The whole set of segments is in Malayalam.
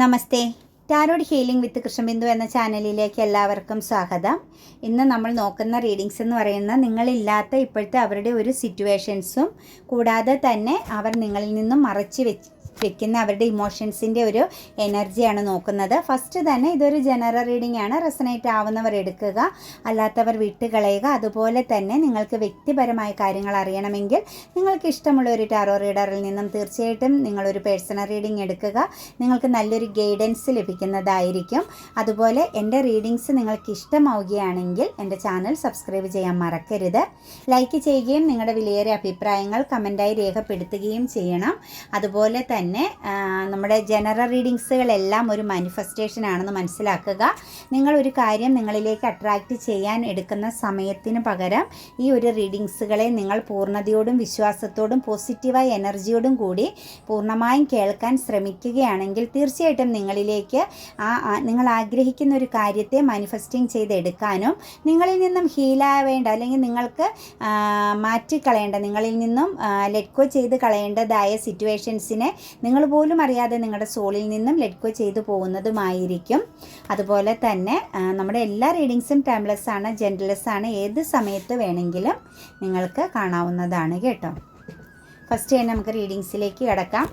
Namaste. Tarot healing with Krishnabindu എന്ന ചാനലിലേക്ക് എല്ലാവർക്കും സ്വാഗതം. ഇന്ന് നമ്മൾ നോക്കുന്ന റീഡിങ്സ് എന്ന് പറയുന്നത് നിങ്ങളില്ലാത്ത ഇപ്പോഴത്തെ അവരുടെ ഒരു സിറ്റുവേഷൻസും കൂടാതെ തന്നെ അവർ നിങ്ങളിൽ നിന്നും മറച്ചു വെച്ച് വെക്കുന്ന അവരുടെ ഇമോഷൻസിന്റെ ഒരു എനർജിയാണ് നോക്കുന്നത്. ഫസ്റ്റ് തന്നെ ഇതൊരു ജനറൽ റീഡിംഗ് ആണ്. റെസനേറ്റ് ആവുന്നവർ എടുക്കുക അല്ലാത്തവർ വിട്ടുകളയുക. അതുപോലെ തന്നെ നിങ്ങൾക്ക് വ്യക്തിപരമായ കാര്യങ്ങൾ അറിയണമെങ്കിൽ നിങ്ങൾക്ക് ഇഷ്ടമുള്ള ഒരു ടാറോ റീഡറിൽ നിന്നും തീർച്ചയായിട്ടും നിങ്ങളൊരു പേഴ്സണൽ റീഡിംഗ് എടുക്കുക. നിങ്ങൾക്ക് നല്ലൊരു ഗൈഡൻസ് ലഭിക്കുന്നതായിരിക്കും. അതുപോലെ എന്റെ റീഡിങ്സ് നിങ്ങൾക്ക് ഇഷ്ടമാവുകയാണെങ്കിൽ എന്റെ ചാനൽ സബ്സ്ക്രൈബ് ചെയ്യാൻ മറക്കരുത്. ലൈക്ക് ചെയ്യുകയും നിങ്ങളുടെ വിലയേറിയ അഭിപ്രായങ്ങൾ കമന്റായി രേഖപ്പെടുത്തുകയും ചെയ്യണം. അതുപോലെ തന്നെ ആ, നമ്മുടെ ജനറൽ റീഡിങ്സുകളെല്ലാം ഒരു മാനിഫെസ്റ്റേഷൻ ആണെന്ന് മനസ്സിലാക്കുക. നിങ്ങൾ ഒരു കാര്യം നിങ്ങളിലേക്ക് അട്രാക്റ്റ് ചെയ്യാൻ എടുക്കുന്ന സമയത്തിന് പകരം ഈ ഒരു റീഡിങ്സുകളെ നിങ്ങൾ പൂർണതയോടും വിശ്വാസത്തോടും പോസിറ്റീവായ എനർജിയോടും കൂടി പൂർണമായും കേൾക്കാൻ ശ്രമിക്കുകയാണെങ്കിൽ തീർച്ചയായിട്ടും നിങ്ങളിലേക്ക് ആ ആ- നിങ്ങൾ ആഗ്രഹിക്കുന്ന ഒരു കാര്യത്തെ മാനിഫെസ്റ്റിംഗ് ചെയ്തെടുക്കാനും നിങ്ങളിൽ നിന്നും ഹീലാവേണ്ട അല്ലെങ്കിൽ നിങ്ങൾക്ക് മാറ്റിക്കളയേണ്ട നിങ്ങളിൽ നിന്നും ലെറ്റ് ഗോ ചെയ്ത് കളയേണ്ടതായ സിറ്റുവേഷൻസിനെ നിങ്ങൾ പോലും അറിയാതെ നിങ്ങളുടെ സോളിൽ നിന്നും ഗോ ചെയ്തു പോകുന്നതുമായിരിക്കും. അതുപോലെ തന്നെ നമ്മുടെ എല്ലാ റീഡിങ്സും ടൈംലെസ് ആണ് ജെൻറലെസ് ആണ് ഏത് സമയത്ത് വേണമെങ്കിലും നിങ്ങൾക്ക് കാണാവുന്നതാണ് കേട്ടോ. ഫസ്റ്റ് തന്നെ നമുക്ക് റീഡിങ്സിലേക്ക് കിടക്കാം.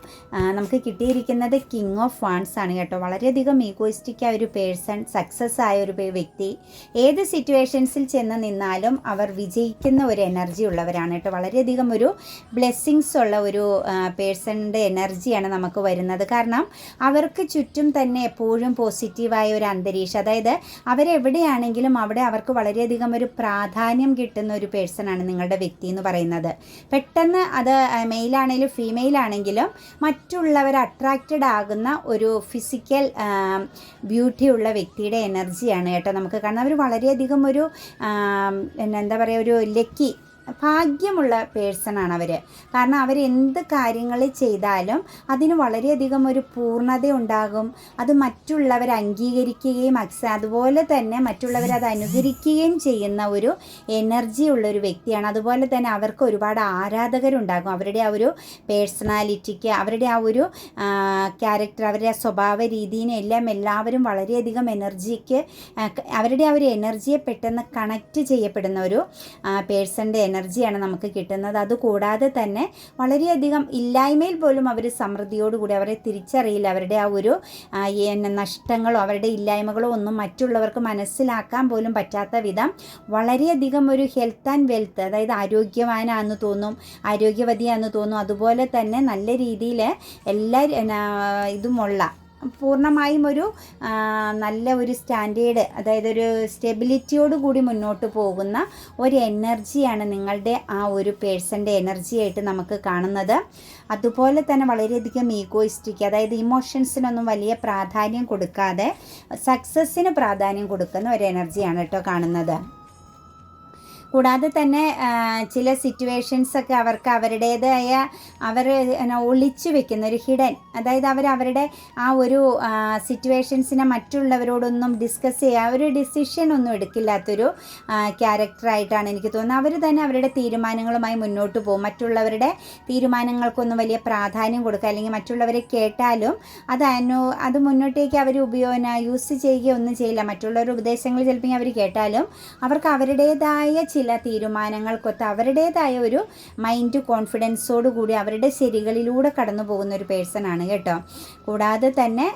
നമുക്ക് കിട്ടിയിരിക്കുന്നത് കിങ് ഓഫ് വാൺസ് ആണ് കേട്ടോ. വളരെയധികം ഈഗോയിസ്റ്റിക് ആയ ഒരു പേഴ്സൺ സക്സസ് ആയ ഒരു വ്യക്തി ഏത് സിറ്റുവേഷൻസിൽ ചെന്ന് നിന്നാലും അവർ വിജയിക്കുന്ന ഒരു എനർജി ഉള്ളവരാണ് കേട്ടോ. വളരെയധികം ഒരു ബ്ലെസ്സിങ്സ് ഉള്ള ഒരു പേഴ്സണിന്റെ എനർജിയാണ് നമുക്ക് വരുന്നത്. കാരണം അവർക്ക് ചുറ്റും തന്നെ എപ്പോഴും പോസിറ്റീവായ ഒരു അന്തരീക്ഷം അതായത് അവരെവിടെയാണെങ്കിലും അവിടെ അവർക്ക് വളരെയധികം ഒരു പ്രാധാന്യം കിട്ടുന്ന ഒരു പേഴ്സണാണ് നിങ്ങളുടെ വ്യക്തി എന്ന് പറയുന്നത്. പെട്ടെന്ന് അത് മെയിലാണെങ്കിലും ഫീമെയിൽ ആണെങ്കിലും മറ്റുള്ളവർ അട്രാക്റ്റഡ് ആകുന്ന ഒരു ഫിസിക്കൽ ബ്യൂട്ടി ഉള്ള വ്യക്തിയുടെ എനർജിയാണ് കേട്ടോ നമുക്ക് കാരണം അവർ വളരെയധികം ഒരു എന്താ പറയുക ഒരു ലക്കി ഭാഗ്യമുള്ള പേഴ്സണാണ് അവർ കാരണം അവർ എന്ത് കാര്യങ്ങൾ ചെയ്താലും അതിന് വളരെയധികം ഒരു പൂർണത ഉണ്ടാകും. അത് മറ്റുള്ളവർ അംഗീകരിക്കുകയും അതുപോലെ തന്നെ മറ്റുള്ളവർ അത് അനുകരിക്കുകയും ചെയ്യുന്ന ഒരു എനർജി ഉള്ള ഒരു വ്യക്തിയാണ്. അതുപോലെ തന്നെ അവർക്ക് ഒരുപാട് ആരാധകരുണ്ടാകും. അവരുടെ ആ ഒരു പേഴ്സണാലിറ്റിക്ക് അവരുടെ ആ ഒരു ക്യാരക്ടർ അവരുടെ ആ സ്വഭാവ രീതിയിനെ എല്ലാം എല്ലാവരും വളരെയധികം എനർജിക്ക് അവരുടെ ആ ഒരു എനർജിയെ പെട്ടെന്ന് കണക്റ്റ് ചെയ്യപ്പെടുന്ന ഒരു പേഴ്സന്റെ എനർജിയാണ് നമുക്ക് കിട്ടുന്നത്. അതുകൂടാതെ തന്നെ വളരെയധികം ഇല്ലായ്മയിൽ പോലും അവർ സമൃദ്ധിയോടുകൂടി അവരെ തിരിച്ചറിയില്ല. അവരുടെ ആ ഒരു നഷ്ടങ്ങളോ അവരുടെ ഇല്ലായ്മകളോ ഒന്നും മറ്റുള്ളവർക്ക് മനസ്സിലാക്കാൻ പോലും പറ്റാത്ത വിധം വളരെയധികം ഒരു ഹെൽത്ത് ആൻഡ് വെൽത്ത് അതായത് ആരോഗ്യവാനാന്ന് തോന്നും ആരോഗ്യവതിയാന്ന് തോന്നും. അതുപോലെ തന്നെ നല്ല രീതിയിൽ എല്ലാ ഇതുമുള്ള പൂർണമായും ഒരു നല്ല ഒരു സ്റ്റാൻഡേർഡ് അതായത് ഒരു സ്റ്റെബിലിറ്റിയോട് കൂടി മുന്നോട്ട് പോകുന്ന ഒരു എനർജിയാണ് നിങ്ങളുടെ ആ ഒരു പേഴ്സന്റെ എനർജിയായിട്ട് നമുക്ക് കാണുന്നത്. അതുപോലെ തന്നെ വളരെയധികം ഈഗോയിസ്റ്റിക് അതായത് ഇമോഷൻസിനൊന്നും വലിയ പ്രാധാന്യം കൊടുക്കാതെ സക്സസ്സിന് പ്രാധാന്യം കൊടുക്കുന്ന ഒരു എനർജിയാണ് കേട്ടോ കാണുന്നത്. കൂടാതെ തന്നെ ചില സിറ്റുവേഷൻസ് ഒക്കെ അവർക്ക് അവരുടേതായ അവർ ഒളിച്ചു വെക്കുന്ന ഒരു ഹിഡൻ. അതായത് അവർ അവരുടെ ആ ഒരു സിറ്റുവേഷൻസിനെ മറ്റുള്ളവരോടൊന്നും ഡിസ്കസ് ചെയ്യുക ഒരു ഡിസിഷൻ ഒന്നും എടുക്കില്ലാത്തൊരു ക്യാരക്ടറായിട്ടാണ് എനിക്ക് തോന്നുന്നത്. അവർ തന്നെ അവരുടെ തീരുമാനങ്ങളുമായി മുന്നോട്ട് പോകും. മറ്റുള്ളവരുടെ തീരുമാനങ്ങൾക്കൊന്നും വലിയ പ്രാധാന്യം കൊടുക്കുക അല്ലെങ്കിൽ മറ്റുള്ളവരെ കേട്ടാലും അത് അനു അത് മുന്നോട്ടേക്ക് അവർ ഉപയോഗ യൂസ് ചെയ്യുകയൊന്നും ചെയ്യില്ല. മറ്റുള്ളവരുടെ ഉപദേശങ്ങൾ ചിലപ്പോൾ അവർ കേട്ടാലും അവർക്ക് അവരുടേതായ ചില തീരുമാനങ്ങൾക്കൊത്ത് അവരുടേതായ ഒരു മൈൻഡ് കോൺഫിഡൻസോട് കൂടി അവരുടെ ശരികളിലൂടെ കടന്നു പോകുന്ന ഒരു പേഴ്സൺ ആണ് കേട്ടോ. കൂടാതെ തന്നെ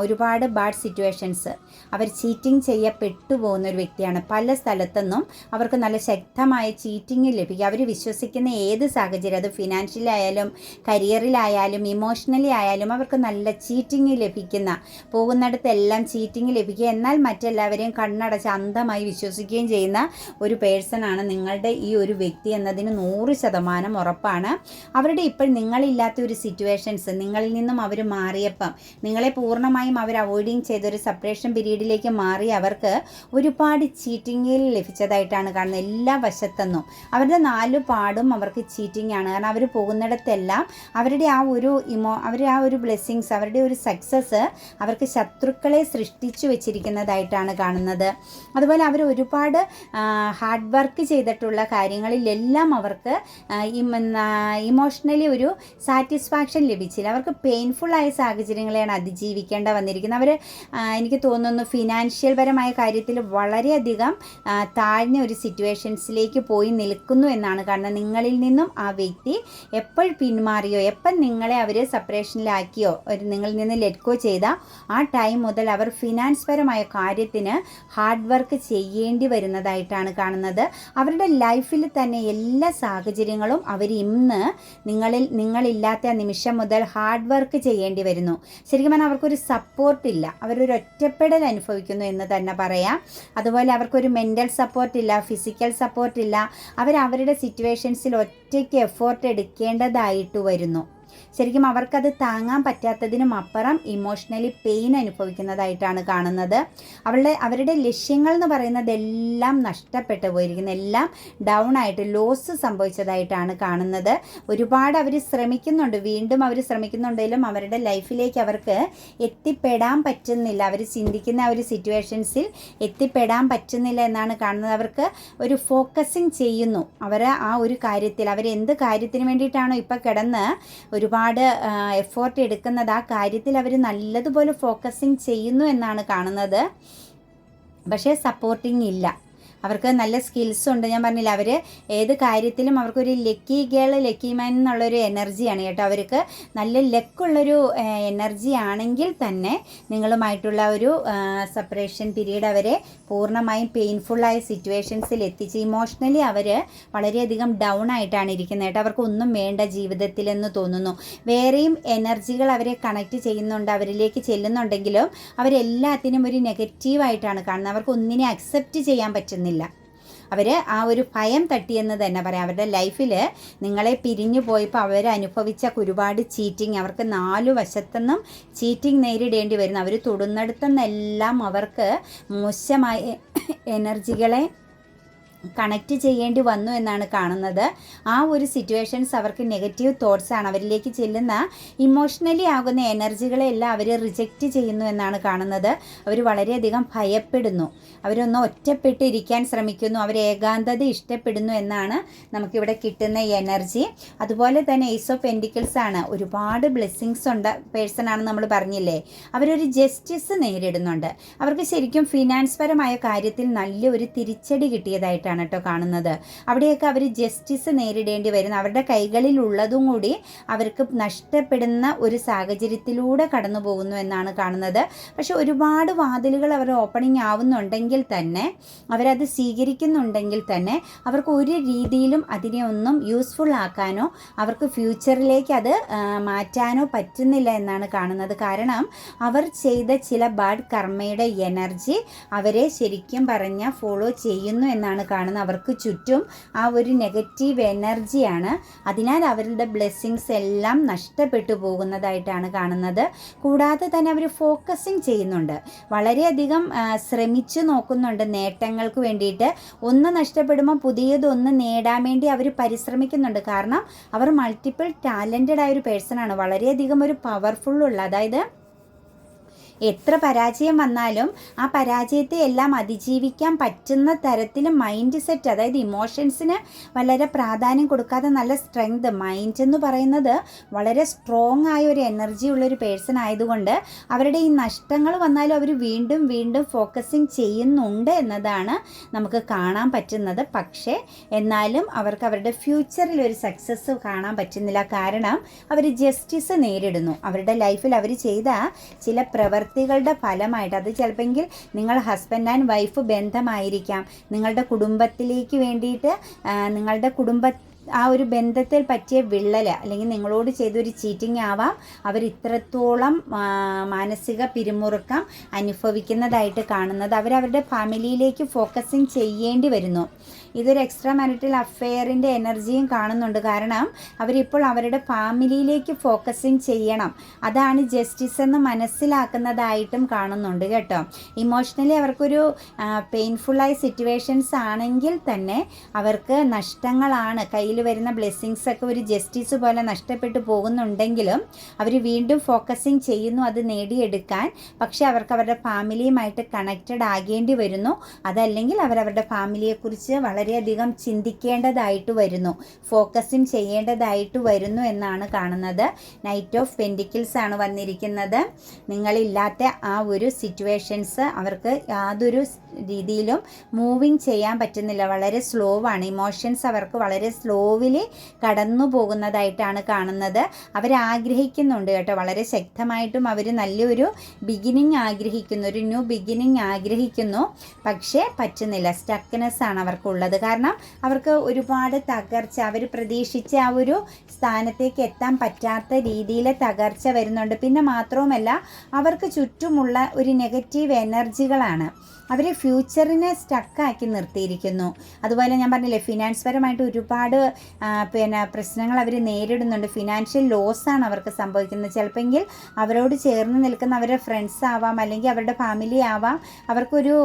ഒരുപാട് ബാഡ് സിറ്റുവേഷൻസ് അവർ ചീറ്റിംഗ് ചെയ്യപ്പെട്ടു പോകുന്ന ഒരു വ്യക്തിയാണ്. പല സ്ഥലത്തുനിന്നും അവർക്ക് നല്ല ശക്തമായ ചീറ്റിംഗ് ലഭിക്കും. അവർ വിശ്വസിക്കുന്ന ഏത് സാഹചര്യം അത് ഫിനാൻഷ്യലായാലും കരിയറിലായാലും ഇമോഷണലി ആയാലും അവർക്ക് നല്ല ചീറ്റിംഗ് ലഭിക്കുന്ന പോകുന്നിടത്തെല്ലാം ചീറ്റിംഗ് ലഭിക്കുക എന്നാൽ മറ്റെല്ലാവരെയും കണ്ണടച്ച് അന്ധമായി വിശ്വസിക്കുകയും ചെയ്യുന്ന ഒരു പേഴ്സൺ ആണ് നിങ്ങളുടെ ഈ ഒരു വ്യക്തി എന്നതിന് നൂറ് ശതമാനം ഉറപ്പാണ്. അവരുടെ ഇപ്പോൾ നിങ്ങളില്ലാത്ത ഒരു സിറ്റുവേഷൻസ് നിങ്ങളിൽ നിന്നും അവർ മാറിയപ്പം നിങ്ങളെ പൂർണമായും അവർ അവോയ്ഡിങ് ചെയ്ത ഒരു സെപ്പറേഷൻ പീരീഡിലേക്ക് മാറി അവർക്ക് ഒരുപാട് ചീറ്റിങ്ങിൽ ലഭിച്ചതായിട്ടാണ് കാണുന്നത്. എല്ലാ വശത്തെന്നും. അവരുടെ നാല് പാടും അവർക്ക് ചീറ്റിംഗ് ആണ്. കാരണം അവർ പോകുന്നിടത്തെല്ലാം അവരുടെ ആ ഒരു ഇമോ അവരുടെ ആ ഒരു ബ്ലെസ്സിങ്സ് അവരുടെ ഒരു സക്സസ് അവർക്ക് ശത്രുക്കളെ സൃഷ്ടിച്ചു വെച്ചിരിക്കുന്നതായിട്ടാണ് കാണുന്നത്. അതുപോലെ അവർ ഒരുപാട് ഹാർഡ് വർക്ക് വർക്ക് ചെയ്തിട്ടുള്ള കാര്യങ്ങളിലെല്ലാം അവർക്ക് ഇമോഷണലി ഒരു സാറ്റിസ്ഫാക്ഷൻ ലഭിച്ചില്ല. അവർക്ക് പെയിൻഫുള്ളായ സാഹചര്യങ്ങളെയാണ് അതിജീവിക്കേണ്ട വന്നിരിക്കുന്നത്. അവർ എനിക്ക് തോന്നുന്നു ഫിനാൻഷ്യൽ പരമായ കാര്യത്തിൽ വളരെയധികം താഴ്ന്ന ഒരു സിറ്റുവേഷൻസിലേക്ക് പോയി നിൽക്കുന്നു എന്നാണ് കാരണം നിങ്ങളിൽ നിന്നും ആ വ്യക്തി എപ്പോൾ പിന്മാറിയോ എപ്പം നിങ്ങളെ അവർ സെപ്പറേഷനിലാക്കിയോ ഒരു നിങ്ങളിൽ നിന്ന് ലെറ്റ്കോ ചെയ്ത ആ ടൈം മുതൽ അവർ ഫിനാൻസ് പരമായ കാര്യത്തിന് ഹാർഡ് വർക്ക് ചെയ്യേണ്ടി വരുന്നതായിട്ടാണ് കാണുന്നത്. അവരുടെ ലൈഫിൽ തന്നെ എല്ലാ സാഹചര്യങ്ങളും അവർ ഇന്ന് നിങ്ങളിൽ നിങ്ങളില്ലാത്ത നിമിഷം മുതൽ ഹാർഡ് വർക്ക് ചെയ്യേണ്ടി വരുന്നു. ശരിക്കും പറഞ്ഞാൽ അവർക്കൊരു സപ്പോർട്ടില്ല അവരൊരു ഒറ്റപ്പെടൽ അനുഭവിക്കുന്നു എന്ന് തന്നെ പറയാം. അതുപോലെ അവർക്കൊരു മെന്റൽ സപ്പോർട്ട് ഇല്ല ഫിസിക്കൽ സപ്പോർട്ട് ഇല്ല. അവർ അവരുടെ സിറ്റുവേഷൻസിൽ ഒറ്റയ്ക്ക് എഫോർട്ട് എടുക്കേണ്ടതായിട്ട് വരുന്നു. ശരിക്കും അവർക്കത് താങ്ങാൻ പറ്റാത്തതിനും അപ്പുറം ഇമോഷണലി പെയിൻ അനുഭവിക്കുന്നതായിട്ടാണ് കാണുന്നത്. അവളുടെ അവരുടെ ലക്ഷ്യങ്ങൾ എന്ന് പറയുന്നത് എല്ലാം നഷ്ടപ്പെട്ടു പോയിരിക്കുന്നു. എല്ലാം ഡൗൺ ആയിട്ട് ലോസ് സംഭവിച്ചതായിട്ടാണ് കാണുന്നത്. ഒരുപാട് അവർ ശ്രമിക്കുന്നുണ്ട്. വീണ്ടും അവർ ശ്രമിക്കുന്നുണ്ടെങ്കിലും അവരുടെ ലൈഫിലേക്ക് അവർക്ക് എത്തിപ്പെടാൻ പറ്റുന്നില്ല. അവർ ചിന്തിക്കുന്ന ഒരു സിറ്റുവേഷൻസിൽ എത്തിപ്പെടാൻ പറ്റുന്നില്ല എന്നാണ് കാണുന്നത്. അവർക്ക് ഒരു ഫോക്കസിങ് ചെയ്യുന്നു. അവർ ആ ഒരു കാര്യത്തിൽ അവർ എന്ത് കാര്യത്തിന് വേണ്ടിയിട്ടാണോ ഇപ്പോൾ കിടന്ന് ഒരുപാട് എഫോർട്ട് എടുക്കുന്നത് ആ കാര്യത്തിൽ അവർ നല്ലതുപോലെ ഫോക്കസിങ് ചെയ്യുന്നു എന്നാണ് കാണുന്നത്. പക്ഷേ സപ്പോർട്ടിങ് ഇല്ല. അവർക്ക് നല്ല സ്കിൽസ് ഉണ്ട്. ഞാൻ പറഞ്ഞില്ല അവർ ഏത് കാര്യത്തിലും അവർക്കൊരു ലക്കി ഗേൾ ലക്കി മാൻ എന്നുള്ളൊരു എനർജിയാണ് കേട്ടോ. അവർക്ക് നല്ല ലക്കുള്ളൊരു എനർജി ആണെങ്കിൽ തന്നെ നിങ്ങളുമായിട്ടുള്ള ഒരു സെപ്പറേഷൻ പീരീഡ് അവരെ പൂർണമായും പെയിൻഫുള്ളായ സിറ്റുവേഷൻസിൽ എത്തിച്ച് ഇമോഷണലി അവർ വളരെയധികം ഡൗൺ ആയിട്ടാണ് ഇരിക്കുന്നത് കേട്ടോ. അവർക്ക് ഒന്നും വേണ്ട ജീവിതത്തിലെന്ന് തോന്നുന്നു. വേറെയും എനർജികൾ അവരെ കണക്ട് ചെയ്യുന്നുണ്ട് അവരിലേക്ക് ചെല്ലുന്നുണ്ടെങ്കിലും അവരെല്ലാത്തിനും ഒരു നെഗറ്റീവായിട്ടാണ് കാണുന്നത്. അവർക്ക് ഒന്നിനെ അക്സെപ്റ്റ് ചെയ്യാൻ പറ്റുന്നില്ല. അവർ ആ ഒരു ഭയം തട്ടിയെന്ന് തന്നെ പറയാം. അവരുടെ ലൈഫിൽ നിങ്ങളെ പിരിഞ്ഞു പോയപ്പോൾ അവർ അനുഭവിച്ച ഒരുപാട് ചീറ്റിങ് അവർക്ക് നാലു വശത്തുനിന്നും ചീറ്റിങ് നേരിടേണ്ടി വരുന്നു. അവർ തൊടുന്നിടത്തുനിന്നെല്ലാം അവർക്ക് മോശമായ എനർജികളെ കണക്റ്റ് ചെയ്യേണ്ടി വന്നു എന്നാണ് കാണുന്നത്. ആ ഒരു സിറ്റുവേഷൻസ് അവർക്ക് നെഗറ്റീവ് തോട്ട്സ് ആണ്. അവരിലേക്ക് ചെല്ലുന്ന ഇമോഷണലി ആകുന്ന എനർജികളെല്ലാം അവർ റിജക്റ്റ് ചെയ്യുന്നു എന്നാണ് കാണുന്നത്. അവർ വളരെയധികം ഭയപ്പെടുന്നു. അവരൊന്ന് ഒറ്റപ്പെട്ടിരിക്കാൻ ശ്രമിക്കുന്നു. അവർ ഏകാന്തത ഇഷ്ടപ്പെടുന്നു എന്നാണ് നമുക്കിവിടെ കിട്ടുന്ന എനർജി അതുപോലെ തന്നെ ഏസ് ഓഫ് എൻഡിക്കിൾസ് ആണ്. ഒരുപാട് ബ്ലെസ്സിങ്സ് ഉണ്ട്. പേഴ്സൺ ആണെന്ന് നമ്മൾ പറഞ്ഞില്ലേ? അവരൊരു ജസ്റ്റിസ് നേരിടുന്നുണ്ട്. അവർക്ക് ശരിക്കും ഫിനാൻസ് പരമായ കാര്യത്തിൽ നല്ലൊരു തിരിച്ചടി കിട്ടിയതായിട്ടാണ് കേട്ടോ കാണുന്നത്. അവിടെയൊക്കെ അവർ ജസ്റ്റിസ് നേരിടേണ്ടി വരുന്ന. അവരുടെ കൈകളിൽ ഉള്ളതും കൂടി അവർക്ക് നഷ്ടപ്പെടുന്ന ഒരു സാഹചര്യത്തിലൂടെ കടന്നു പോകുന്നു എന്നാണ് കാണുന്നത്. പക്ഷെ ഒരുപാട് വാതിലുകൾ അവർ ഓപ്പണിംഗ് ആവുന്നുണ്ടെങ്കിൽ തന്നെ അവരത് സ്വീകരിക്കുന്നുണ്ടെങ്കിൽ തന്നെ അവർക്ക് ഒരു രീതിയിലും അതിനെ ഒന്നും യൂസ്ഫുൾ ആക്കാനോ അവർക്ക് ഫ്യൂച്ചറിലേക്ക് അത് മാറ്റാനോ പറ്റുന്നില്ല എന്നാണ് കാണുന്നത്. കാരണം അവർ ചെയ്ത ചില ബാഡ് കർമ്മയുടെ എനർജി അവരെ ശരിക്കും പറഞ്ഞ ഫോളോ ചെയ്യുന്നു എന്നാണ് കാണുന്നത് അവർക്ക് ചുറ്റും ആ ഒരു നെഗറ്റീവ് എനർജിയാണ് അതിനാൽ അവരുടെ ബ്ലെസ്സിങ്സ് എല്ലാം നഷ്ടപ്പെട്ടു പോകുന്നതായിട്ടാണ് കാണുന്നത്. കൂടാതെ തന്നെ അവർ ഫോക്കസിങ് ചെയ്യുന്നുണ്ട്. വളരെയധികം ശ്രമിച്ചു നോക്കുന്നുണ്ട് നേട്ടങ്ങൾക്ക് വേണ്ടിയിട്ട്. ഒന്ന് നഷ്ടപ്പെടുമ്പോൾ പുതിയതൊന്ന് നേടാൻ വേണ്ടി അവർ പരിശ്രമിക്കുന്നുണ്ട്. കാരണം അവർ മൾട്ടിപ്പിൾ ടാലന്റഡ് ആയ ഒരു പേഴ്സൺ ആണ്. വളരെയധികം ഒരു ഉള്ള അതായത് എത്ര പരാജയം വന്നാലും ആ പരാജയത്തെ എല്ലാം അതിജീവിക്കാൻ പറ്റുന്ന തരത്തിൽ മൈൻഡ് സെറ്റ് അതായത് ഇമോഷൻസിന് വളരെ പ്രാധാന്യം കൊടുക്കാതെ നല്ല സ്ട്രെങ്ത് മൈൻഡ് എന്ന് പറയുന്നത് വളരെ സ്ട്രോങ് ആയ ഒരു എനർജി ഉള്ളൊരു പേഴ്സൺ ആയതുകൊണ്ട് അവരുടെ ഈ നഷ്ടങ്ങൾ വന്നാലും അവർ വീണ്ടും വീണ്ടും ഫോക്കസിങ് ചെയ്യുന്നുണ്ട് എന്നതാണ് നമുക്ക് കാണാൻ പറ്റുന്നത്. പക്ഷേ എന്നാലും അവർക്ക് അവരുടെ ഫ്യൂച്ചറിൽ ഒരു സക്സസ് കാണാൻ പറ്റുന്നില്ല. കാരണം അവർ ജസ്റ്റിസ് നേരിടുന്നു. അവരുടെ ലൈഫിൽ അവർ ചെയ്ത ചില പ്രവർത്തികളുടെ ഫലമായിട്ട് അത് ചിലപ്പോൾ നിങ്ങൾ ഹസ്ബൻഡ് ആൻഡ് വൈഫ് ബന്ധമായിരിക്കാം. നിങ്ങളുടെ കുടുംബത്തിലേക്ക് വേണ്ടിയിട്ട് നിങ്ങളുടെ കുടുംബ ആ ഒരു ബന്ധത്തിൽ പറ്റിയ വിള്ളൽ അല്ലെങ്കിൽ നിങ്ങളോട് ചെയ്തൊരു ചീറ്റിംഗ് ആവാം. അവർ ഇത്രത്തോളം മാനസിക പിരിമുറുക്കം അനുഭവിക്കുന്നതായിട്ട് കാണുന്നത്. അവരവരുടെ ഫാമിലിയിലേക്ക് ഫോക്കസിങ് ചെയ്യേണ്ടി വരുന്നു. ഇതൊരു എക്സ്ട്രാ മാരിറ്റൽ അഫെയറിന്റെ എനർജിയും കാണുന്നുണ്ട്. കാരണം അവരിപ്പോൾ അവരുടെ ഫാമിലിയിലേക്ക് ഫോക്കസിങ് ചെയ്യണം. അതാണ് ജസ്റ്റിസ് എന്ന് മനസ്സിലാക്കുന്നതായിട്ടും കാണുന്നുണ്ട് കേട്ടോ. ഇമോഷണലി അവർക്കൊരു പെയിൻഫുള്ളായ സിറ്റുവേഷൻസ് ആണെങ്കിൽ തന്നെ അവർക്ക് നഷ്ടങ്ങളാണ്. കയ്യിൽ വരുന്ന ബ്ലെസ്സിങ്സ് ഒക്കെ ഒരു ജസ്റ്റിസ് പോലെ നഷ്ടപ്പെട്ടു പോകുന്നുണ്ടെങ്കിലും അവർ വീണ്ടും ഫോക്കസിങ് ചെയ്യുന്നു അത് നേടിയെടുക്കാൻ. പക്ഷെ അവർക്ക് അവരുടെ ഫാമിലിയുമായിട്ട് കണക്റ്റഡ് ആകേണ്ടി വരുന്നു. അതല്ലെങ്കിൽ അവരവരുടെ ഫാമിലിയെക്കുറിച്ച് വളരെ വളരെയധികം ചിന്തിക്കേണ്ടതായിട്ട് വരുന്നു. ഫോക്കസും ചെയ്യേണ്ടതായിട്ട് വരുന്നു എന്നാണ് കാണുന്നത്. നൈറ്റ് ഓഫ് പെൻഡിക്കിൾസ് ആണ് വന്നിരിക്കുന്നത്. നിങ്ങളില്ലാത്ത ആ ഒരു സിറ്റുവേഷൻസ് അവർക്ക് യാതൊരു രീതിയിലും മൂവിങ് ചെയ്യാൻ പറ്റുന്നില്ല. വളരെ സ്ലോ ആണ്. ഇമോഷൻസ് അവർക്ക് വളരെ സ്ലോവിൽ കടന്നു പോകുന്നതായിട്ടാണ് കാണുന്നത്. അവർ ആഗ്രഹിക്കുന്നുണ്ട് കേട്ടോ. വളരെ ശക്തമായിട്ടും അവർ നല്ലൊരു ബിഗിനിങ് ആഗ്രഹിക്കുന്നു. ഒരു ന്യൂ ബിഗിനിങ് ആഗ്രഹിക്കുന്നു. പക്ഷേ പറ്റുന്നില്ല. സ്റ്റക്നെസ് ആണ് അവർക്കുള്ളത്. കാരണം അവർക്ക് ഒരുപാട് തകർച്ച അവർ പ്രതീക്ഷിച്ച ആ ഒരു സ്ഥാനത്തേക്ക് എത്താൻ പറ്റാത്ത രീതിയിൽ തകർച്ച വരുന്നുണ്ട്. പിന്നെ മാത്രവുമല്ല അവർക്ക് ചുറ്റുമുള്ള ഒരു നെഗറ്റീവ് എനർജികളാണ് അവർ ഫ്യൂച്ചറിനെ സ്റ്റക്കാക്കി നിർത്തിയിരിക്കുന്നു. അതുപോലെ ഞാൻ പറഞ്ഞില്ലേ ഫിനാൻസ് പരമായിട്ട് ഒരുപാട് പിന്നെ പ്രശ്നങ്ങൾ അവർ നേരിടുന്നുണ്ട്. ഫിനാൻഷ്യൽ ലോസാണ് അവർക്ക് സംഭവിക്കുന്നത്. ചിലപ്പോൾ അവരോട് ചേർന്ന് നിൽക്കുന്ന അവരുടെ ഫ്രണ്ട്സ് ആവാം അല്ലെങ്കിൽ അവരുടെ ഫാമിലി ആവാം. അവർക്കൊരു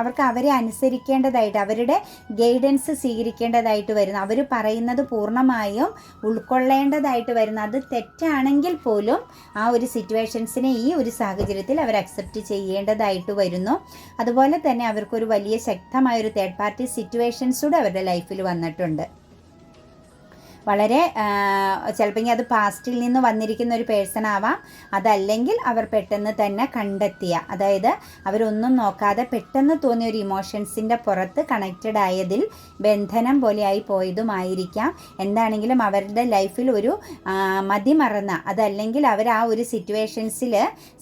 അവർക്ക് അവരെ അനുസരിക്കേണ്ടതായിട്ട് അവരുടെ ഗൈഡൻസ് സ്വീകരിക്കേണ്ടതായിട്ട് വരുന്നു. അവർ പറയുന്നത് പൂർണമായും ഉൾക്കൊള്ളേണ്ടതായിട്ട് വരുന്നു. അത് തെറ്റാണെങ്കിൽ പോലും ആ ഒരു സിറ്റുവേഷൻസിനെ ഈ ഒരു സാഹചര്യത്തിൽ അവർ അക്സെപ്റ്റ് ചെയ്യേണ്ടതായിട്ട് വരുന്നു. അതുപോലെ തന്നെ അവർക്കൊരു വലിയ ശക്തമായൊരു തേർഡ് പാർട്ടി സിറ്റുവേഷൻസ് കൂടെ അവരുടെ ലൈഫിൽ വന്നിട്ടുണ്ട്. വളരെ ചിലപ്പോൾ അത് പാസ്റ്റിൽ നിന്ന് വന്നിരിക്കുന്ന ഒരു പേഴ്സൺ ആവാം. അതല്ലെങ്കിൽ അവർ പെട്ടെന്ന് തന്നെ കണ്ടെത്തിയ അതായത് അവരൊന്നും നോക്കാതെ പെട്ടെന്ന് തോന്നിയ ഒരു ഇമോഷൻസിന്റെ പുറത്ത് കണക്റ്റഡ് ആയതിൽ ബന്ധനം പോലെയായി പോയതുമായിരിക്കാം. എന്താണെങ്കിലും അവരുടെ ലൈഫിൽ ഒരു മതിമറന്ന അതല്ലെങ്കിൽ അവർ ആ ഒരു സിറ്റുവേഷൻസിൽ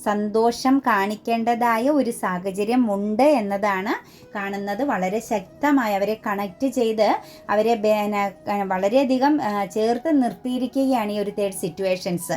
സന്തോഷം കാണിക്കേണ്ടതായ ഒരു സാഹചര്യം ഉണ്ട് എന്നതാണ് കാണുന്നത്. വളരെ ശക്തമായി അവരെ കണക്റ്റ് ചെയ്ത് അവരെ വളരെയധികം ചേർത്ത് നിർത്തിയിരിക്കുകയാണ് ഈ ഒരു തേർഡ് സിറ്റുവേഷൻസ്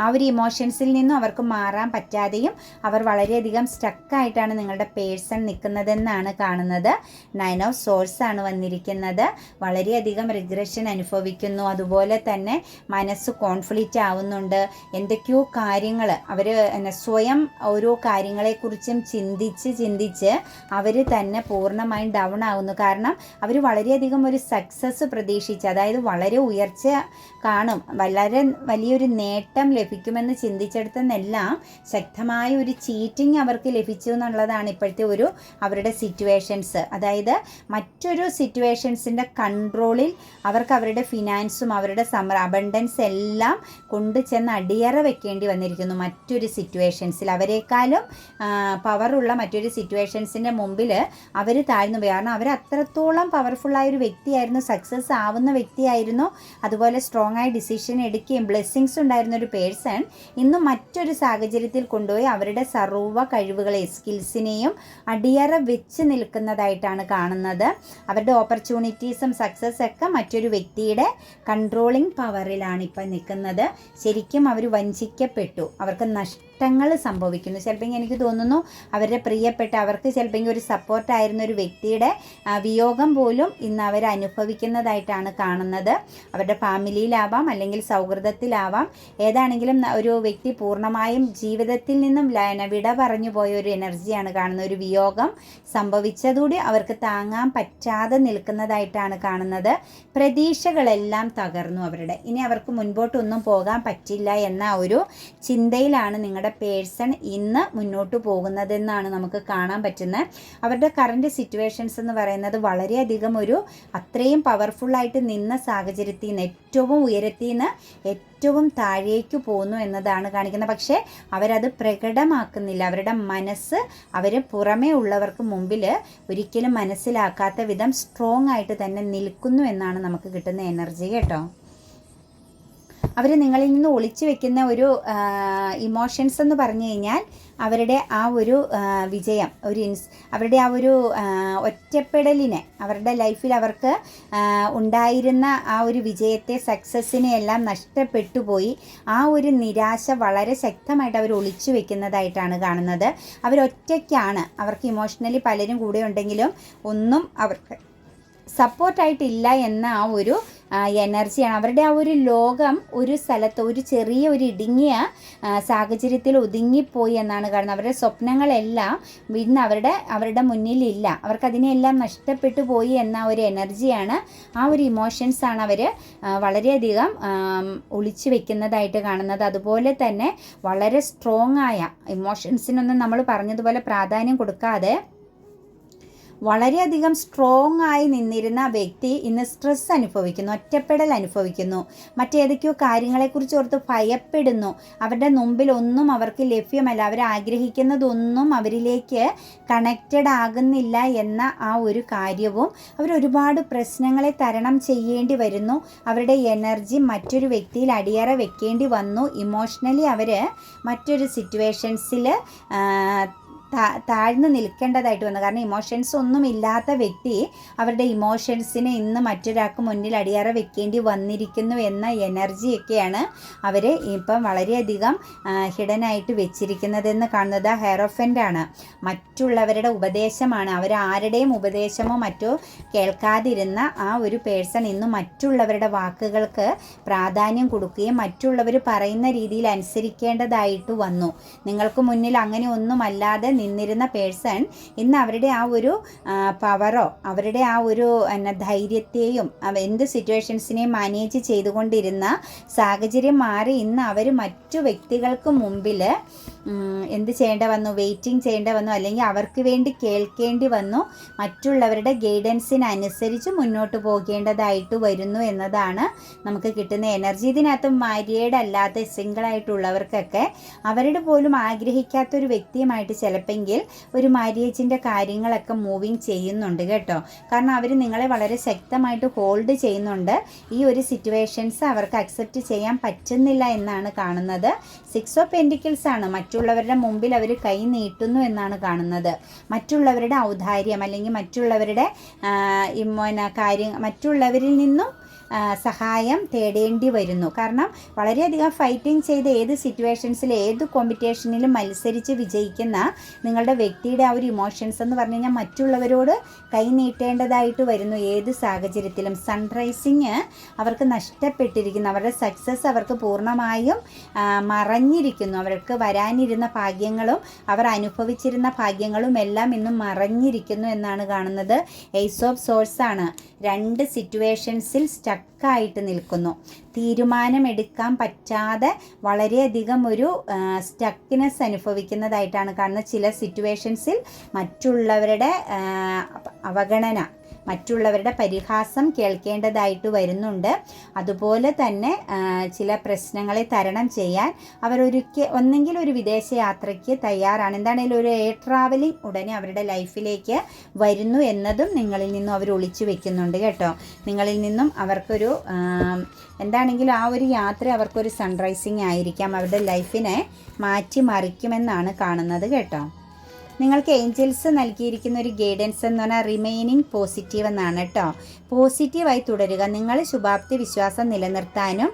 ആ ഒരു ഇമോഷൻസിൽ നിന്നും അവർക്ക് മാറാൻ പറ്റാതെയും അവർ വളരെയധികം സ്റ്റക്കായിട്ടാണ് നിങ്ങളുടെ പേഴ്സൺ നിൽക്കുന്നതെന്നാണ് കാണുന്നത്. നയൻ ഓഫ് സോഴ്സ് ആണ് വന്നിരിക്കുന്നത്. വളരെയധികം റിഗ്രഷൻ അനുഭവിക്കുന്നു. അതുപോലെ തന്നെ മനസ്സ് കോൺഫ്ലിക്റ്റ് ആവുന്നുണ്ട്. എന്തൊക്കെയോ കാര്യങ്ങൾ അവർ സ്വയം ഓരോ കാര്യങ്ങളെക്കുറിച്ചും ചിന്തിച്ച് ചിന്തിച്ച് അവർ തന്നെ പൂർണമായും ഡൗൺ ആവുന്നു. കാരണം അവർ വളരെയധികം ഒരു സക്സസ് പ്രതീക്ഷിച്ച് അതായത് വളരെ ഉയർച്ച കാണും. വളരെ വലിയൊരു നേട്ടം ലഭിക്കുമെന്ന് ചിന്തിച്ചെടുത്തെന്നെല്ലാം ശക്തമായ ഒരു ചീറ്റിംഗ് അവർക്ക് ലഭിച്ചു എന്നുള്ളതാണ് ഇപ്പോഴത്തെ ഒരു അവരുടെ സിറ്റുവേഷൻസ് അതായത് മറ്റൊരു സിറ്റുവേഷൻസിന്റെ കൺട്രോളിൽ അവർക്ക് അവരുടെ ഫിനാൻസും അവരുടെ സമ അബണ്ടൻസ് എല്ലാം കൊണ്ടു ചെന്ന് അടിയറ വെക്കേണ്ടി വന്നിരിക്കുന്നു മറ്റൊരു സിറ്റുവേഷൻസിൽ അവരെക്കാളും പവറുള്ള മറ്റൊരു സിറ്റുവേഷൻസിന്റെ മുമ്പിൽ അവർ താഴ്ന്നു പോയി. കാരണം അവർ അത്രത്തോളം പവർഫുള്ളായ ഒരു വ്യക്തിയായിരുന്നു സക്സസ് ആവുന്ന വ്യക്തിയായിരുന്നു. അതുപോലെ സ്ട്രോങ് ആയി ഡിസിഷൻ എടുക്കുകയും ബ്ലെസ്സിങ്സ് ഉണ്ടായിരുന്ന ഒരു പേഴ്സൺ ഇന്ന് മറ്റൊരു സാഹചര്യത്തിൽ കൊണ്ടുപോയി അവരുടെ സർവ കഴിവുകളെ സ്കിൽസിനെയും അടിയറ വെച്ച് നിൽക്കുന്നതായിട്ടാണ് കാണുന്നത്. അവരുടെ ഓപ്പർച്യൂണിറ്റീസും സക്സസ് ഒക്കെ മറ്റൊരു വ്യക്തിയുടെ കൺട്രോളിങ് പവറിലാണ് ഇപ്പം നിൽക്കുന്നത്. ശരിക്കും അവർ വഞ്ചിക്കപ്പെട്ടു. അവർക്ക് നഷ്ടങ്ങൾ സംഭവിക്കുന്നു. ചിലപ്പോൾ എനിക്ക് തോന്നുന്നു അവരുടെ പ്രിയപ്പെട്ട അവർക്ക് ചിലപ്പോൾ ഒരു സപ്പോർട്ടായിരുന്ന ഒരു വ്യക്തിയുടെ വിയോഗം പോലും ഇന്ന് അവർ അനുഭവിക്കുന്നതായിട്ടാണ് കാണുന്നത്. അവരുടെ ഫാമിലിയിലാവാം അല്ലെങ്കിൽ സൗഹൃദത്തിലാവാം. ഏതാണെങ്കിലും ഒരു വ്യക്തി പൂർണമായും ജീവിതത്തിൽ നിന്നും വിട പറഞ്ഞു പോയ ഒരു എനർജിയാണ് കാണുന്നത്. ഒരു വിയോഗം സംഭവിച്ചതുകൂടി അവർക്ക് താങ്ങാൻ പറ്റാതെ നിൽക്കുന്നതായിട്ടാണ് കാണുന്നത്. പ്രതീക്ഷകളെല്ലാം തകർന്നു അവരുടെ. ഇനി അവർക്ക് മുൻപോട്ടൊന്നും പോകാൻ പറ്റില്ല എന്ന ഒരു ചിന്തയിലാണ് നിങ്ങളുടെ പേഴ്സൺ ഇന്ന് മുന്നോട്ട് പോകുന്നതെന്നാണ് നമുക്ക് കാണാൻ പറ്റുന്നത്. അവരുടെ കറണ്ട് സിറ്റുവേഷൻസ് എന്ന് പറയുന്നത് വളരെയധികം ഒരു അത്രയും പവർഫുള്ളായിട്ട് നിന്ന സാഹചര്യത്തിൽ നിന്ന് ഏറ്റവും ഉയരത്തിൽ നിന്ന് ഏറ്റവും താഴേക്ക് പോകുന്നു എന്നതാണ് കാണിക്കുന്നത്. പക്ഷേ അവരത് പ്രകടമാക്കുന്നില്ല. അവരുടെ മനസ്സ് അവർ പുറമേ ഉള്ളവർക്ക് മുമ്പിൽ ഒരിക്കലും മനസ്സിലാക്കാത്ത വിധം സ്ട്രോങ് ആയിട്ട് തന്നെ നിൽക്കുന്നു എന്നാണ് നമുക്ക് കിട്ടുന്ന എനർജി കേട്ടോ. അവർ നിങ്ങളിൽ നിന്ന് ഒളിച്ചു വെക്കുന്ന ഒരു ഇമോഷൻസ് എന്ന് പറഞ്ഞു കഴിഞ്ഞാൽ അവരുടെ ആ ഒരു വിജയം ഒരു ഇൻസ് അവരുടെ ആ ഒരു ഒറ്റപ്പെടലിനെ അവരുടെ ലൈഫിൽ അവർക്ക് ഉണ്ടായിരുന്ന ആ ഒരു വിജയത്തെ സക്സസ്സിനെ എല്ലാം നഷ്ടപ്പെട്ടു പോയി. ആ ഒരു നിരാശ വളരെ ശക്തമായിട്ട് അവർ ഒളിച്ചു വെക്കുന്നതായിട്ടാണ് കാണുന്നത്. അവരൊറ്റയ്ക്കാണ്. അവർക്ക് ഇമോഷണലി പലരും കൂടെ ഉണ്ടെങ്കിലും ഒന്നും അവർക്ക് സപ്പോർട്ടായിട്ടില്ല എന്ന ആ ഒരു എനർജിയാണ് അവരുടെ ആ ഒരു ലോകം ഒരു സ്ഥലത്ത് ഒരു ചെറിയ ഒരു ഇടുങ്ങിയ സാഹചര്യത്തിൽ ഒതുങ്ങിപ്പോയി എന്നാണ് കാരണം അവരുടെ സ്വപ്നങ്ങളെല്ലാം ഇന്ന് അവരുടെ അവരുടെ മുന്നിലില്ല. അവർക്ക് അതിനെയെല്ലാം നഷ്ടപ്പെട്ടു പോയി എന്ന ഒരു എനർജിയാണ് ആ ഒരു ഇമോഷൻസാണ് അവർ വളരെയധികം ഒളിച്ചു വെക്കുന്നതായിട്ട് കാണുന്നത്. അതുപോലെ തന്നെ വളരെ സ്ട്രോങ് ആയ ഇമോഷൻസിനൊന്നും നമ്മൾ പറഞ്ഞതുപോലെ പ്രാധാന്യം കൊടുക്കാതെ വളരെയധികം സ്ട്രോങ് ആയി നിന്നിരുന്ന വ്യക്തി ഇന്ന് സ്ട്രെസ് അനുഭവിക്കുന്നു ഒറ്റപ്പെടൽ അനുഭവിക്കുന്നു. മറ്റേതൊക്കെയോ കാര്യങ്ങളെക്കുറിച്ച് ഓർത്ത് ഭയപ്പെടുന്നു. അവരുടെ മുമ്പിൽ ഒന്നും അവർക്ക് ലഭ്യമല്ല. അവർ ആഗ്രഹിക്കുന്നതൊന്നും അവരിലേക്ക് കണക്റ്റഡ് ആകുന്നില്ല എന്ന ആ ഒരു കാര്യവും അവർ ഒരുപാട് പ്രശ്നങ്ങളെ തരണം ചെയ്യേണ്ടി വരുന്നു. അവരുടെ എനർജി മറ്റൊരു വ്യക്തിയിൽ അടിയറ വെക്കേണ്ടി വന്നു. ഇമോഷണലി അവർ മറ്റൊരു സിറ്റുവേഷൻസിൽ താഴ്ന്നു നിൽക്കേണ്ടതായിട്ട് വന്നു. കാരണം ഇമോഷൻസ് ഒന്നും ഇല്ലാത്ത വ്യക്തി അവരുടെ ഇമോഷൻസിനെ ഇന്ന് മറ്റൊരാൾക്ക് മുന്നിൽ അടിയറ വെക്കേണ്ടി വന്നിരിക്കുന്നു എന്ന എനർജിയൊക്കെയാണ് അവർ ഇപ്പം വളരെയധികം ഹിഡനായിട്ട് വെച്ചിരിക്കുന്നതെന്ന് കാണുന്നത് ഹെയറോഫന്റാണ് മറ്റുള്ളവരുടെ ഉപദേശമാണ്. അവർ ആരുടെയും ഉപദേശമോ മറ്റോ കേൾക്കാതിരുന്ന ആ ഒരു പേഴ്സൺ ഇന്ന് മറ്റുള്ളവരുടെ വാക്കുകൾക്ക് പ്രാധാന്യം കൊടുക്കുകയും മറ്റുള്ളവർ പറയുന്ന രീതിയിൽ അനുസരിക്കേണ്ടതായിട്ട് വന്നു. നിങ്ങൾക്ക് മുന്നിൽ അങ്ങനെ ഒന്നുമല്ലാതെ നിന്നിരുന്ന പേഴ്സൺ ഇന്ന് അവരുടെ ആ ഒരു പവറോ അവരുടെ ആ ഒരു എന്നാ ധൈര്യത്തെയും എന്ത് സിറ്റുവേഷൻസിനെയും മാനേജ് ചെയ്തുകൊണ്ടിരുന്ന സാഹചര്യം മാറി ഇന്ന് അവർ മറ്റു വ്യക്തികൾക്ക് മുമ്പിൽ എന്ത് ചെയ്യേണ്ട വന്നു? വെയിറ്റിംഗ് ചെയ്യേണ്ട വന്നു? അല്ലെങ്കിൽ അവർക്ക് വേണ്ടി കേൾക്കേണ്ടി വന്നു? മറ്റുള്ളവരുടെ ഗൈഡൻസിനനുസരിച്ച് മുന്നോട്ട് പോകേണ്ടതായിട്ട് വരുന്നു എന്നതാണ് നമുക്ക് കിട്ടുന്ന എനർജി ഇതിനകത്ത് മാര്യേഡ് അല്ലാത്ത സിംഗിളായിട്ടുള്ളവർക്കൊക്കെ അവരുടെ പോലും ആഗ്രഹിക്കാത്തൊരു വ്യക്തിയുമായിട്ട് ചിലപ്പെങ്കിൽ ഒരു മാര്യേജിന്റെ കാര്യങ്ങളൊക്കെ മൂവിങ് ചെയ്യുന്നുണ്ട് കേട്ടോ. കാരണം അവർ നിങ്ങളെ വളരെ ശക്തമായിട്ട് ഹോൾഡ് ചെയ്യുന്നുണ്ട്. ഈ ഒരു സിറ്റുവേഷൻസ് അവർക്ക് അക്സെപ്റ്റ് ചെയ്യാൻ പറ്റുന്നില്ല എന്നാണ് കാണുന്നത്. സിക്സ് ഓഫ് പെന്റിക്കിൾസ് ആണ് മറ്റു മറ്റുള്ളവരുടെ മുമ്പിൽ അവർ കൈ നീട്ടുന്നു എന്നാണ് കാണുന്നത്. മറ്റുള്ളവരുടെ ഔദാര്യം അല്ലെങ്കിൽ മറ്റുള്ളവരുടെ കാര്യം മറ്റുള്ളവരിൽ നിന്നും സഹായം തേടേണ്ടി വരുന്നു. കാരണം വളരെയധികം ഫൈറ്റിംഗ് ചെയ്ത് ഏത് സിറ്റുവേഷൻസിൽ ഏത് കോമ്പറ്റീഷനിലും മത്സരിച്ച് വിജയിക്കുന്ന നിങ്ങളുടെ വ്യക്തിയുടെ ആ ഒരു ഇമോഷൻസ് എന്ന് പറഞ്ഞു കഴിഞ്ഞാൽ മറ്റുള്ളവരോട് കൈ നീട്ടേണ്ടതായിട്ട് വരുന്നു. ഏത് സാഹചര്യത്തിലും സൺറൈസിങ് അവർക്ക് നഷ്ടപ്പെട്ടിരിക്കുന്നു. അവരുടെ സക്സസ് അവർക്ക് പൂർണമായും മറഞ്ഞിരിക്കുന്നു. അവർക്ക് വരാനിരുന്ന ഭാഗ്യങ്ങളും അവർ അനുഭവിച്ചിരുന്ന ഭാഗ്യങ്ങളും എല്ലാം ഇന്നും മറഞ്ഞിരിക്കുന്നു എന്നാണ് കാണുന്നത്. എയ്സ് ഓഫ് സോഴ്സാണ് രണ്ട് സിറ്റുവേഷൻസിൽ സ്റ്റക്കായിട്ട് നിൽക്കുന്നു. തീരുമാനമെടുക്കാൻ പറ്റാതെ വളരെയധികം ഒരു സ്റ്റക്കിനെസ് അനുഭവിക്കുന്നതായിട്ടാണ് കാണുന്നത്. ചില സിറ്റുവേഷൻസിൽ മറ്റുള്ളവരുടെ അവഗണന. മറ്റുള്ളവരുടെ പരിഹാസം കേൾക്കേണ്ടതായിട്ട് വരുന്നുണ്ട്. അതുപോലെ തന്നെ ചില പ്രശ്നങ്ങളെ തരണം ചെയ്യാൻ അവരൊരുക്കി ഒന്നെങ്കിൽ ഒരു വിദേശ യാത്രയ്ക്ക് തയ്യാറാണ്. എന്താണെങ്കിലും ഒരു എയർ ട്രാവലിംഗ് ഉടനെ അവരുടെ ലൈഫിലേക്ക് വരുന്നു എന്നതും നിങ്ങളിൽ നിന്നും അവർ ഒളിച്ചു വെക്കുന്നുണ്ട് കേട്ടോ. നിങ്ങളിൽ നിന്നും അവർക്കൊരു എന്താണെങ്കിലും ആ ഒരു യാത്ര അവർക്കൊരു സൺറൈസിങ് ആയിരിക്കാം. അവരുടെ ലൈഫിനെ മാറ്റിമറിക്കുമെന്നാണ് കാണുന്നത് കേട്ടോ. നിങ്ങൾക്ക് ഏഞ്ചൽസ് നൽകിയിരിക്കുന്ന ഒരു ഗൈഡൻസ് എന്ന് പറഞ്ഞാൽ റിമൈനിങ് പോസിറ്റീവ് എന്നാണ് കേട്ടോ പോസിറ്റീവായി തുടരുക. നിങ്ങൾ ശുഭാപ്തി വിശ്വാസം നിലനിർത്താനും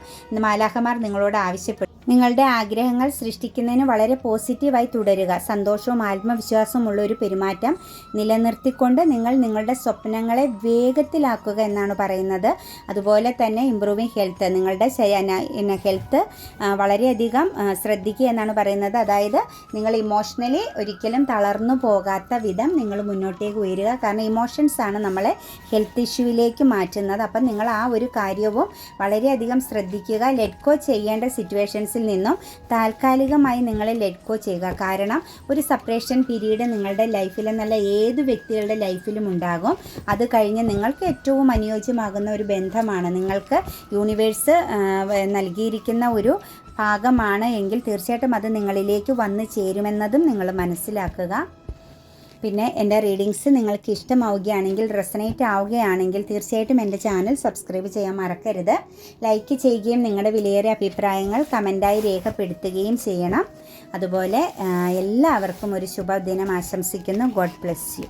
മാലാഹമാർ നിങ്ങളോട് ആവശ്യപ്പെട്ടു. നിങ്ങളുടെ ആഗ്രഹങ്ങൾ സൃഷ്ടിക്കുന്നതിന് വളരെ പോസിറ്റീവായി തുടരുക. സന്തോഷവും ആത്മവിശ്വാസവും ഉള്ള ഒരു പെരുമാറ്റം നിലനിർത്തിക്കൊണ്ട് നിങ്ങൾ നിങ്ങളുടെ സ്വപ്നങ്ങളെ വേഗത്തിലാക്കുക എന്നാണ് പറയുന്നത്. അതുപോലെ തന്നെ ഇമ്പ്രൂവിങ് ഹെൽത്ത് നിങ്ങളുടെ ഹെൽത്ത് വളരെയധികം ശ്രദ്ധിക്കുക എന്നാണ് പറയുന്നത്. അതായത് നിങ്ങൾ ഇമോഷണലി ഒരിക്കലും തളർന്നു പോകാത്ത വിധം നിങ്ങൾ മുന്നോട്ടേക്ക് ഉയരുക. കാരണം ഇമോഷൻസ് ആണ് നമ്മളെ ഹെൽത്ത് ഇഷ്യൂവിലേക്ക് മാറ്റുന്നത്. അപ്പം നിങ്ങൾ ആ ഒരു കാര്യവും വളരെയധികം ശ്രദ്ധിക്കുക. ലെറ്റ് ഗോ ചെയ്യേണ്ട സിറ്റുവേഷൻസിൽ നിന്നും താൽക്കാലികമായി നിങ്ങൾ ലെറ്റ് ഗോ ചെയ്യുക. കാരണം ഒരു സപ്പറേഷൻ പീരീഡ് നിങ്ങളുടെ ലൈഫിൽ നല്ല ഏത് വ്യക്തികളുടെ ലൈഫിലും ഉണ്ടാകും. അത് കഴിഞ്ഞ് നിങ്ങൾക്ക് ഏറ്റവും അനുയോജ്യമാകുന്ന ഒരു ബന്ധമാണ്. നിങ്ങൾക്ക് യൂണിവേഴ്സ് നൽകിയിരിക്കുന്ന ഒരു ഭാഗമാണ് എങ്കിൽ തീർച്ചയായിട്ടും അത് നിങ്ങളിലേക്ക് വന്നു ചേരുമെന്നതും നിങ്ങൾ മനസ്സിലാക്കുക. പിന്നെ എന്റെ റീഡിങ്സ് നിങ്ങൾക്ക് ഇഷ്ടമാവുകയാണെങ്കിൽ റെസനേറ്റ് ആവുകയാണെങ്കിൽ തീർച്ചയായിട്ടും എന്റെ ചാനൽ സബ്സ്ക്രൈബ് ചെയ്യാൻ മറക്കരുത്. ലൈക്ക് ചെയ്യുകയും നിങ്ങളുടെ വിലയേറിയ അഭിപ്രായങ്ങൾ കമന്റായി രേഖപ്പെടുത്തുകയും ചെയ്യണം. അതുപോലെ എല്ലാവർക്കും ഒരു ശുഭദിനം ആശംസിക്കുന്നു. God bless you.